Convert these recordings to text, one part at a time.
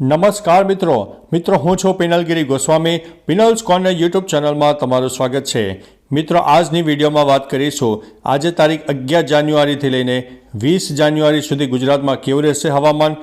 નમસ્કાર મિત્રો. મિત્રો, હું છું પિનલગીરી ગોસ્વામી. પિનલ્સ કોર્નર યુટ્યુબ ચેનલમાં તમારું સ્વાગત છે. મિત્રો, આજની વિડીયોમાં વાત કરીશું. આજે તારીખ અગિયાર જાન્યુઆરીથી લઈને વીસ જાન્યુઆરી સુધી ગુજરાતમાં કેવું રહેશે હવામાન?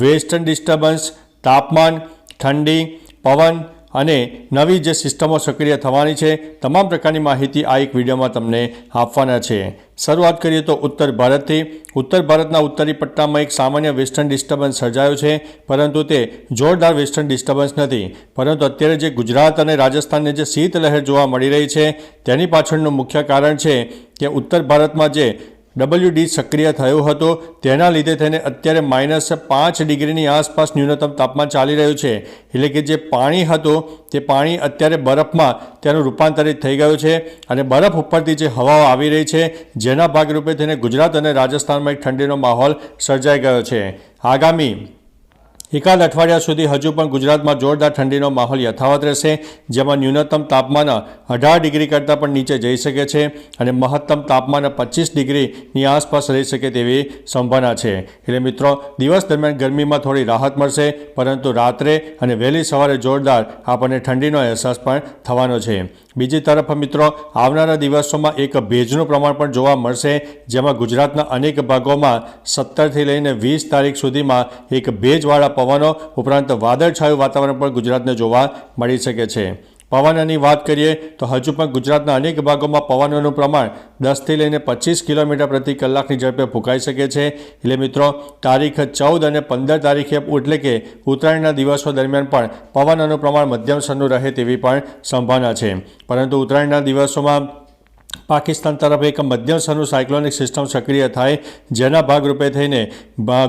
વેસ્ટર્ન ડિસ્ટર્બન્સ, તાપમાન, ઠંડી, પવન અને નવી જે સિસ્ટમો સક્રિય થવાની છે, તમામ પ્રકારની માહિતી આ એક વિડીયોમાં તમને આપવાના છે. શરૂઆત કરીએ તો ઉત્તર ભારતથી. ઉત્તર ભારતના ઉત્તરી પટ્ટામાં એક સામાન્ય વેસ્ટર્ન ડિસ્ટર્બન્સ સર્જાયો છે, પરંતુ તે જોરદાર વેસ્ટર્ન ડિસ્ટર્બન્સ નથી. પરંતુ અત્યારે જે ગુજરાત અને રાજસ્થાનને જે શીતલહેર જોવા મળી રહી છે, તેની પાછળનું મુખ્ય કારણ છે કે ઉત્તર ભારતમાં જે ડબલ્યુ ડી સક્રિય થયો હતો. તેના લીધે થઈને અત્યારે માઇનસ પાંચ ડિગ્રીની આસપાસ ન્યૂનતમ તાપમાન ચાલી રહ્યું છે. એટલે કે જે પાણી હતું, તે પાણી અત્યારે બરફમાં તેનું રૂપાંતરિત થઈ ગયું છે અને બરફ ઉપરથી જે હવાઓ આવી રહી છે, જેના ભાગરૂપે થઈને ગુજરાત અને રાજસ્થાનમાં એક ઠંડીનો માહોલ સર્જાઈ ગયો છે. આગામી એકાદ અઠવાડિયા સુધી હજુ પણ ગુજરાતમાં જોરદાર ઠંડીનો માહોલ યથાવત રહેશે, જેમાં ન્યૂનતમ તાપમાન અઢાર ડિગ્રી કરતાં પણ નીચે જઈ શકે છે અને મહત્તમ તાપમાન પચીસ ડિગ્રીની આસપાસ રહી શકે તેવી સંભાવના છે. એટલે મિત્રો, દિવસ દરમિયાન ગરમીમાં થોડી રાહત મળશે, પરંતુ રાત્રે અને વહેલી સવારે જોરદાર આપણને ઠંડીનો અહેસાસ પણ થવાનો છે. બીજી તરફ મિત્રો, આવનારા દિવસોમાં એક ભેજનું પ્રમાણ પણ જોવા મળશે, જેમાં ગુજરાતના અનેક ભાગોમાં સત્તરથી લઈને વીસ તારીખ સુધીમાં એક ભેજવાળા પવનો ઉપરાંત વાદળછાયું વાતાવરણ પણ ગુજરાતને જોવા મળી શકે છે. પવનની વાત કરીએ તો હજુ પણ ગુજરાતના અનેક ભાગોમાં પવનોનું પ્રમાણ દસથી લઈને પચીસ કિલોમીટર પ્રતિ કલાકની ઝડપે ફૂંકાઈ શકે છે. એટલે મિત્રો, તારીખ ચૌદ અને પંદર તારીખે એટલે કે ઉત્તરાયણના દિવસો દરમિયાન પણ પવનોનું પ્રમાણ મધ્યમ સ્તરનું રહે તેવી પણ સંભાવના છે. પરંતુ ઉત્તરાયણના દિવસોમાં પાકિસ્તાન તરફ એક મધ્યમ સ્તરનું સાયક્લોનિક સિસ્ટમ સક્રિય થાય, જેના ભાગરૂપે થઈને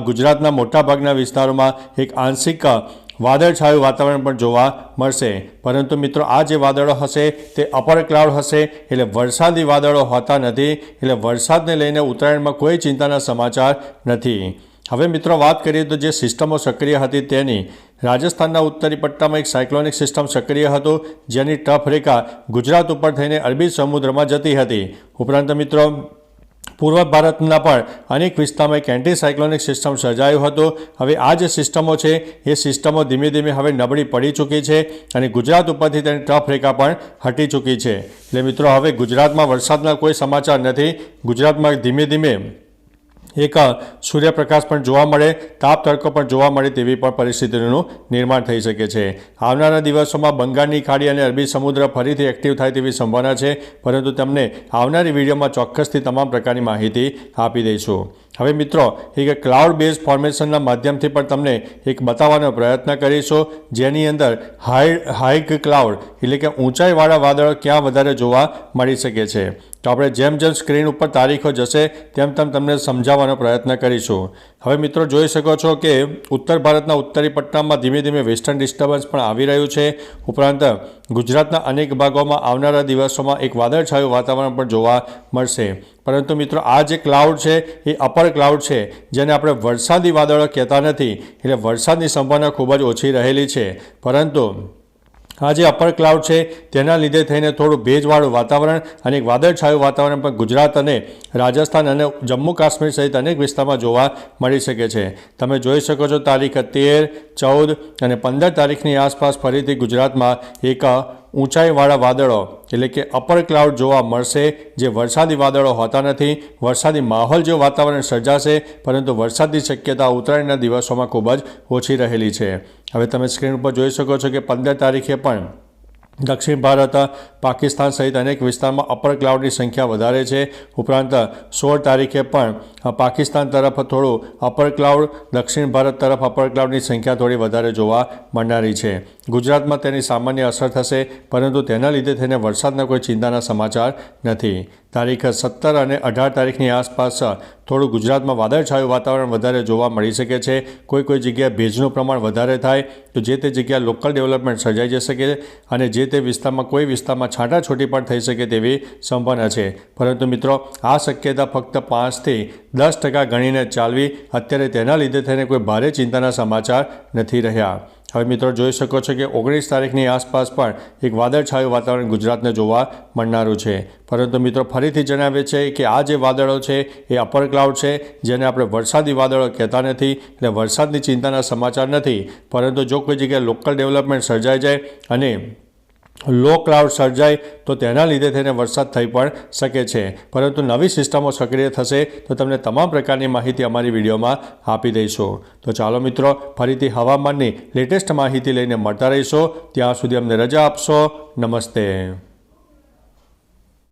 ગુજરાતના મોટાભાગના વિસ્તારોમાં એક આંશિક વાદળછાયું વાતાવરણ પણ જોવા મળશે. પરંતુ મિત્રો, આ જે વાદળો હશે, તે અપર ક્લાઉડ હશે, એટલે વરસાદી વાદળો હોતા નથી, એટલે વરસાદને લઈને ઉત્તરાયણમાં કોઈ ચિંતાના સમાચાર નથી. હવે મિત્રો, વાત કરીએ તો જે સિસ્ટમો સક્રિય હતી તેની. રાજસ્થાનના ઉત્તરી પટ્ટામાં એક સાયક્લોનિક સિસ્ટમ સક્રિય હતો, જેની ટફ રેખા ગુજરાત ઉપર થઈને અરબી સમુદ્રમાં જતી હતી. ઉપરાંત મિત્રો, પૂર્વ ભારતના પણ અનેક વિસ્તારમાં એક એન્ટી સાયક્લોનિક સિસ્ટમ સર્જાયો હતો. હવે આ જે સિસ્ટમો છે, એ સિસ્ટમો ધીમે ધીમે હવે નબળી પડી ચૂકી છે અને ગુજરાત ઉપરથી તેની ટફ રેખા પણ હટી ચૂકી છે. એટલે મિત્રો, હવે ગુજરાતમાં વરસાદના કોઈ સમાચાર નથી. ગુજરાતમાં ધીમે ધીમે એક સૂર્યપ્રકાશ પણ જોવા મળે તાપ તડકો પણ જોવા મળે તેવી પણ પરિસ્થિતિનું નિર્માણ થઈ શકે છે. આવનારા દિવસોમાં બંગાળની ખાડી અને અરબી સમુદ્ર ફરીથી એક્ટિવ થાય તેવી સંભાવના છે, પરંતુ તમને આવનારી વિડીયોમાં ચોક્કસથી તમામ પ્રકારની માહિતી આપી દઈશું. હવે મિત્રો, એક ક્લાઉડ બેઝ ફોર્મેશનના માધ્યમથી પણ તમને એક બતાવવાનો પ્રયત્ન કરીશું, જેની અંદર હાઈ હાઈક ક્લાઉડ એટલે કે ઊંચાઈવાળા વાદળો ક્યાં વધારે જોવા મળી શકે છે. તો આપણે જેમ જેમ સ્ક્રીન ઉપર તારીખો જશે, તેમ તેમ તમને સમજાવવાનો પ્રયત્ન કરીશું. હવે મિત્રો, જોઈ શકો છો કે ઉત્તર ભારતના ઉત્તરી પટ્ટામાં ધીમે ધીમે વેસ્ટર્ન ડિસ્ટર્બન્સ પણ આવી રહ્યું છે. ઉપરાંત, ગુજરાતના અનેક ભાગોમાં આવનારા દિવસોમાં એક વાદળછાયું વાતાવરણ પણ જોવા મળશે. પરંતુ મિત્રો, આ જે ક્લાઉડ છે, એ અપર ક્લાઉડ છે, જેને આપણે વરસાદી વાદળો કહેતા નથી, એટલે વરસાદની સંભાવના ખૂબ જ ઓછી રહેલી છે. પરંતુ આ જે અપર ક્લાઉડ છે, તેના લીધે થઈને થોડું ભેજવાળું વાતાવરણ અને વાદળછાયું વાતાવરણ પણ ગુજરાત અને રાજસ્થાન અને જમ્મુ કાશ્મીર સહિત અનેક વિસ્તારમાં જોવા મળી શકે છે. તમે જોઈ શકો છો, તારીખ તેર, ચૌદ અને પંદર તારીખની આસપાસ ફરીથી ગુજરાતમાં એક ઊંચાઈવાળા વાદળો, એટલે કે અપર ક્લાઉડ જોવા મળશે. જે વરસાદી વાદળો હોતા નથી, વરસાદી માહોલ જેવું વાતાવરણ સર્જાશે, પરંતુ વરસાદની શક્યતા ઉત્તરાયણના દિવસોમાં ખૂબ જ ઓછી રહેલી છે. હવે તમે સ્ક્રીન ઉપર જોઈ શકો છો કે પંદર તારીખે પણ દક્ષિણ ભારત, પાકિસ્તાન સહિત અનેક વિસ્તારમાં અપર ક્લાઉડની સંખ્યા વધારે છે. ઉપરાંત સોળ તારીખે પણ પાકિસ્તાન તરફ થોડું અપર ક્લાઉડ, દક્ષિણ ભારત તરફ અપર ક્લાઉડની સંખ્યા થોડી વધારે જોવા મળનારી છે. ગુજરાતમાં તેની સામાન્ય અસર થશે, પરંતુ તેના લીધે થઈને વરસાદના કોઈ ચિંતાના સમાચાર નથી. તારીખ સત્તર અને અઢાર તારીખની આસપાસ થોડું ગુજરાતમાં વાદળછાયું વાતાવરણ વધારે જોવા મળી શકે છે. કોઈ કોઈ જગ્યાએ ભેજનું પ્રમાણ વધારે થાય, તો જે તે જગ્યાએ લોકલ ડેવલપમેન્ટ સર્જાઈ જઈ શકે અને જે તે વિસ્તારમાં કોઈ વિસ્તારમાં છાંટાછોટી પણ થઈ શકે તેવી સંભાવના છે. પરંતુ મિત્રો, આ શક્યતા ફક્ત પાંચથી દસ ટકા ગણીને ચાલવી અત્યારે તેના લીધે થઈને કોઈ ભારે ચિંતાના સમાચાર નથી રહ્યા. હવે મિત્રો જોઈ શકો છો કે ઓગણીસ તારીખની આસપાસ પણ એક વાદળછાયું વાતાવરણ ગુજરાતને જોવા મળનારું છે. પરંતુ મિત્રો ફરીથી જણાવે છે કે આ જે વાદળો છે એ અપર ક્લાઉડ છે, જેને આપણે વરસાદી વાદળો કહેતા નથી એટલે વરસાદની ચિંતાના સમાચાર નથી. પરંતુ જો કોઈ જગ્યાએ લોકલ ડેવલપમેન્ટ સર્જાઈ જાય અને લો ક્લાઉડ સર્જાય તો તેના લીધે થઈને વરસાદ થઈ પણ શકે છે. પરંતુ નવી સિસ્ટમો સક્રિય થશે તો તમને તમામ પ્રકારની માહિતી અમારી વિડીયોમાં આપી દઈશું. તો ચાલો મિત્રો, ફરીથી હવામાનની લેટેસ્ટ માહિતી લઈને મળતા રહીશો. ત્યાં સુધી અમને રજા આપશો. નમસ્તે.